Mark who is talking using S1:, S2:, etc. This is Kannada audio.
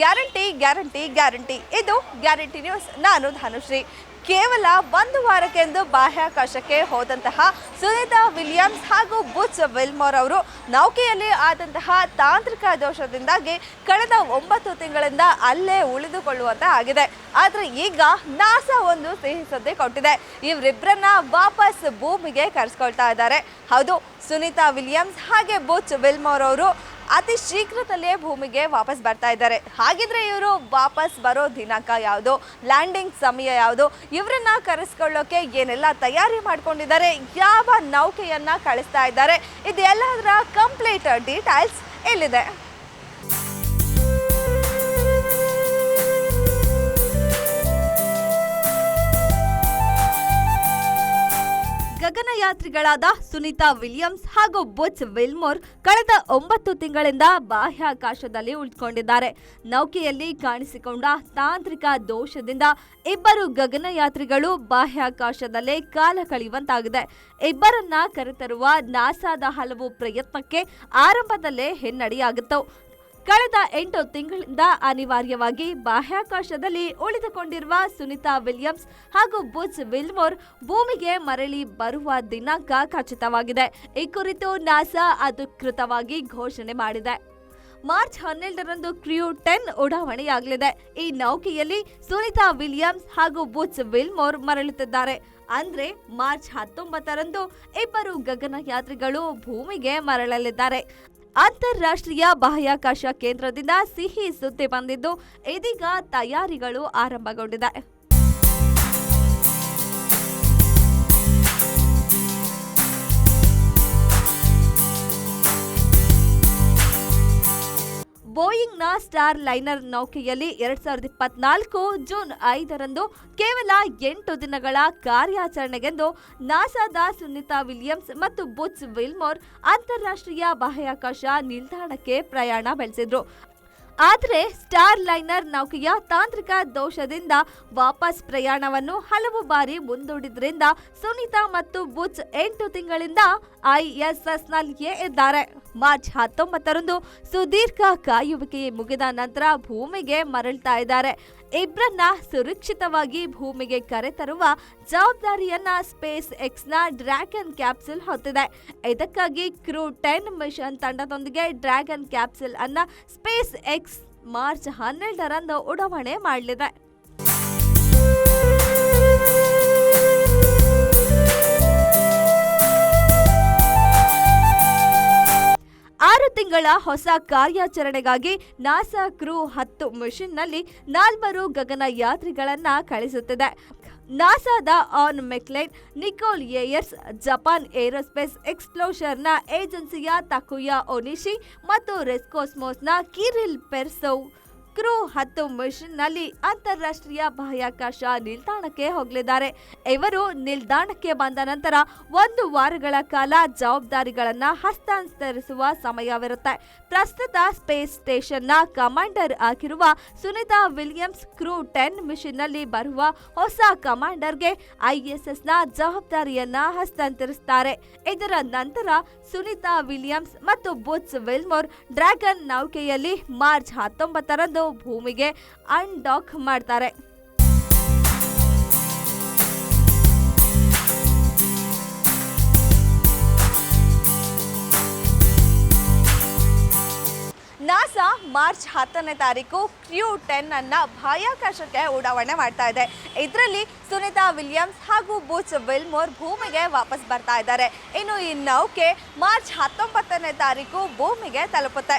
S1: Guarantee guarantee guarantee. ಇದು ಗ್ಯಾರಂಟಿ ನ್ಯೂಸ್. ನಾನು ಧನುಶ್ರೀ. ಕೇವಲ ಒಂದು ವಾರಕ್ಕೆಂದು ಬಾಹ್ಯಾಕಾಶಕ್ಕೆ ಹೋದಂತಹ ಸುನೀತಾ ವಿಲಿಯಮ್ಸ್ ಹಾಗೂ ಬುಚ್ ವಿಲ್ಮೋರ್ ಅವರು ನೌಕೆಯಲ್ಲಿ ಆದಂತಹ ತಾಂತ್ರಿಕ ದೋಷದಿಂದಾಗಿ ಕಳೆದ ಒಂಬತ್ತು ತಿಂಗಳಿಂದ ಅಲ್ಲೇ ಉಳಿದುಕೊಳ್ಳುವಂತೆ ಆಗಿದೆ. ಆದರೆ ಈಗ ನಾಸಾ ಒಂದು ಸಿಹಿ ಸುದ್ದಿ ಕೊಟ್ಟಿದೆ. ಇವರಿಬ್ಬರನ್ನ ವಾಪಸ್ ಭೂಮಿಗೆ ಕರೆಸ್ಕೊಳ್ತಾ ಇದ್ದಾರೆ. ಹೌದು, ಸುನೀತಾ ವಿಲಿಯಮ್ಸ್ ಹಾಗೆ ಬುಚ್ ವಿಲ್ಮೋರ್ ಅವರು ಅತಿ ಶೀಘ್ರದಲ್ಲೇ ಭೂಮಿಗೆ ವಾಪಸ್ ಬರ್ತಾ ಇದ್ದಾರೆ. ಹಾಗಿದ್ರೆ ಇವರು ವಾಪಸ್ ಬರೋ ದಿನಾಂಕ ಯಾವುದು? ಲ್ಯಾಂಡಿಂಗ್ ಸಮಯ ಯಾವುದು? ಇವರನ್ನ ಕರೆಸ್ಕೊಳ್ಳೋಕೆ ಏನೆಲ್ಲ ತಯಾರಿ ಮಾಡ್ಕೊಂಡಿದ್ದಾರೆ? ಯಾವ ನೌಕೆಯನ್ನ ಕಳಿಸ್ತಾ ಇದ್ದಾರೆ? ಇದೆಲ್ಲದರ ಕಂಪ್ಲೀಟ್ ಡೀಟೇಲ್ಸ್ ಇಲ್ಲಿದೆ. ಗಗನಯಾತ್ರಿಗಳಾದ ಸುನೀತಾ ವಿಲಿಯಮ್ಸ್ ಹಾಗೂ ಬುಚ್ ವಿಲ್ಮೋರ್ ಕಳೆದ ಒಂಬತ್ತು ತಿಂಗಳಿಂದ ಬಾಹ್ಯಾಕಾಶದಲ್ಲಿ ಉಳಿದುಕೊಂಡಿದ್ದಾರೆ. ನೌಕೆಯಲ್ಲಿ ಕಾಣಿಸಿಕೊಂಡ ತಾಂತ್ರಿಕ ದೋಷದಿಂದ ಇಬ್ಬರು ಗಗನಯಾತ್ರಿಗಳು ಬಾಹ್ಯಾಕಾಶದಲ್ಲೇ ಕಾಲ ಕಳೆಯುವಂತಾಗಿದೆ. ಇಬ್ಬರನ್ನ ಕರೆತರುವ ನಾಸಾದ ಹಲವು ಪ್ರಯತ್ನಕ್ಕೆ ಆರಂಭದಲ್ಲೇ ಹಿನ್ನಡೆಯಾಗಿತ್ತು. ಕಳೆದ ಎಂಟು ತಿಂಗಳಿಂದ ಅನಿವಾರ್ಯವಾಗಿ ಬಾಹ್ಯಾಕಾಶದಲ್ಲಿ ಉಳಿದುಕೊಂಡಿರುವ ಸುನಿತಾ ವಿಲಿಯಮ್ಸ್ ಹಾಗೂ ಬುಜ್ ವಿಲ್ಮೋರ್ ಭೂಮಿಗೆ ಮರಳಿ ಬರುವ ದಿನಾಂಕ ಖಚಿತವಾಗಿದೆ. ಈ ಕುರಿತು ನಾಸಾ ಅಧಿಕೃತವಾಗಿ ಘೋಷಣೆ ಮಾಡಿದೆ. ಮಾರ್ಚ್ ಹನ್ನೆರಡರಂದು ಕ್ರಿಯೂ ಟೆನ್ ಉಡಾವಣೆಯಾಗಲಿದೆ. ಈ ನೌಕೆಯಲ್ಲಿ ಸುನಿತಾ ವಿಲಿಯಮ್ಸ್ ಹಾಗೂ ಬುಚ್ ವಿಲ್ಮೋರ್ ಮರಳುತ್ತಿದ್ದಾರೆ. ಅಂದ್ರೆ ಮಾರ್ಚ್ ಹತ್ತೊಂಬತ್ತರಂದು ಇಬ್ಬರು ಗಗನಯಾತ್ರಿಗಳು ಭೂಮಿಗೆ ಮರಳಲಿದ್ದಾರೆ. ಅಂತಾರಾಷ್ಟ್ರೀಯ ಬಾಹ್ಯಾಕಾಶ ಕೇಂದ್ರದಿಂದ ಸಿಹಿ ಸುದ್ದಿ ಬಂದಿದ್ದು ಇದೀಗ ತಯಾರಿಗಳು ಆರಂಭಗೊಂಡಿದೆ. ಬೋಯಿಂಗ್ನ ಸ್ಟಾರ್ ಲೈನರ್ ನೌಕೆಯಲ್ಲಿ ಎರಡ್ ಸಾವಿರದ ಇಪ್ಪತ್ನಾಲ್ಕು ಜೂನ್ ಐದರಂದು ಕೇವಲ ಎಂಟು ದಿನಗಳ ಕಾರ್ಯಾಚರಣೆಗೆಂದು ನಾಸಾದ ಸುನಿತಾ ವಿಲಿಯಮ್ಸ್ ಮತ್ತು ಬುಚ್ ವಿಲ್ಮೋರ್ ಅಂತಾರಾಷ್ಟ್ರೀಯ ಬಾಹ್ಯಾಕಾಶ ನಿಲ್ದಾಣಕ್ಕೆ ಪ್ರಯಾಣ ಬೆಳೆಸಿದ್ರು. ಆದರೆ ಸ್ಟಾರ್ ಲೈನರ್ ನೌಕೆಯ ತಾಂತ್ರಿಕ ದೋಷದಿಂದ ವಾಪಸ್ ಪ್ರಯಾಣವನ್ನು ಹಲವು ಬಾರಿ ಮುಂದೂಡಿದ್ರಿಂದ ಸುನೀತಾ ಮತ್ತು ಬುಚ್ ಎಂಟು ತಿಂಗಳಿಂದ ಐಎಸ್ಎಸ್ನಲ್ಲಿಯೇ ಇದ್ದಾರೆ. ಮಾರ್ಚ್ ಹತ್ತೊಂಬತ್ತರಂದು ಸುದೀರ್ಘ ಕಾಯುವಿಕೆ ಮುಗಿದ ನಂತರ ಭೂಮಿಗೆ ಮರಳ್ತಾ ಇದ್ದಾರೆ. ಇಬ್ಬರನ್ನ ಸುರಕ್ಷಿತವಾಗಿ ಭೂಮಿಗೆ ಕರೆತರುವ ಜವಾಬ್ದಾರಿಯನ್ನ ಸ್ಪೇಸ್ ಎಕ್ಸ್ನ ಡ್ರ್ಯಾಗನ್ ಕ್ಯಾಪ್ಸುಲ್ ಹೊತ್ತಿದೆ. ಇದಕ್ಕಾಗಿ ಕ್ರೂ ಟೆನ್ ಮಿಷನ್ ತಂಡದೊಂದಿಗೆ ಡ್ರ್ಯಾಗನ್ ಕ್ಯಾಪ್ಸುಲ್ ಅನ್ನ ಸ್ಪೇಸ್ ಎಕ್ಸ್ ಮಾರ್ಚ್ ಹನ್ನೆರಡರಂದು ಉಡಾವಣೆ ಮಾಡಲಿದೆ. ತಿಂಗಳ ಹೊಸ ಕಾರ್ಯಾಚರಣೆಗಾಗಿ ನಾಸಾ ಕ್ರೂ ಹತ್ತು ಮಿಷನ್ನಲ್ಲಿ ನಾಲ್ವರು ಗಗನಯಾತ್ರಿಗಳನ್ನು ಕಳಿಸುತ್ತಿದೆ. ನಾಸಾದ Anne McClain, Nicole Ayers, Japan aerospace ಎಕ್ಸ್ಪ್ಲೋಷರ್ನ ಏಜೆನ್ಸಿಯ ತಕುಯಾ ಒನಿಶಿ ಮತ್ತು ರೆಸ್ಕೋಸ್ಮೋಸ್ನ ಕಿರಿಲ್ ಪೆರ್ಸೋವ್ ಕ್ರೂ ಹತ್ತು ಮಿಷನ್ನಲ್ಲಿ ಅಂತಾರಾಷ್ಟ್ರೀಯ ಬಾಹ್ಯಾಕಾಶ ನಿಲ್ದಾಣಕ್ಕೆ ಹೋಗಲಿದ್ದಾರೆ. ಇವರು ನಿಲ್ದಾಣಕ್ಕೆ ಬಂದ ನಂತರ ಒಂದು ವಾರಗಳ ಕಾಲ ಜವಾಬ್ದಾರಿಗಳನ್ನು ಹಸ್ತಾಂತರಿಸುವ ಸಮಯವಿರುತ್ತೆ. ಪ್ರಸ್ತುತ ಸ್ಪೇಸ್ ಸ್ಟೇಷನ್ನ ಕಮಾಂಡರ್ ಆಗಿರುವ ಸುನಿತಾ ವಿಲಿಯಮ್ಸ್ ಕ್ರೂ ಟೆನ್ ಮಿಷನ್ನಲ್ಲಿ ಬರುವ ಹೊಸ ಕಮಾಂಡರ್ಗೆ ಐಎಸ್ಎಸ್ನ ಜವಾಬ್ದಾರಿಯನ್ನ ಹಸ್ತಾಂತರಿಸುತ್ತಾರೆ ಇದರ ನಂತರ ಸುನಿತಾ ವಿಲಿಯಮ್ಸ್ ಮತ್ತು ಬುತ್ಸ್ ವಿಲ್ಮೋರ್ ಡ್ರ್ಯಾಗನ್ ನೌಕೆಯಲ್ಲಿ ಮಾರ್ಚ್ ಹತ್ತೊಂಬತ್ತರಂದು ಭೂಮಿಗೆ ಅನ್ಡಾಕ್ ಮಾಡ್ತಾರೆ. ನಾಸಾ ಮಾರ್ಚ್ ಹತ್ತನೇ ತಾರೀಕು ಕ್ರ್ಯೂ ಟೆನ್ ಅನ್ನ ಬಾಹ್ಯಾಕಾಶಕ್ಕೆ ಉಡಾವಣೆ ಮಾಡ್ತಾ ಇದೆ. ಇದರಲ್ಲಿ ಸುನಿತಾ ವಿಲಿಯಮ್ಸ್ ಹಾಗೂ ಬೂಚ್ ವಿಲ್ಮೋರ್ ಭೂಮಿಗೆ ವಾಪಸ್ ಬರ್ತಾ ಇದ್ದಾರೆ. ಇನ್ನು ಈ ನೌಕೆ ಮಾರ್ಚ್ ಹತ್ತೊಂಬತ್ತನೇ ತಾರೀಕು ಭೂಮಿಗೆ ತಲುಪುತ್ತೆ.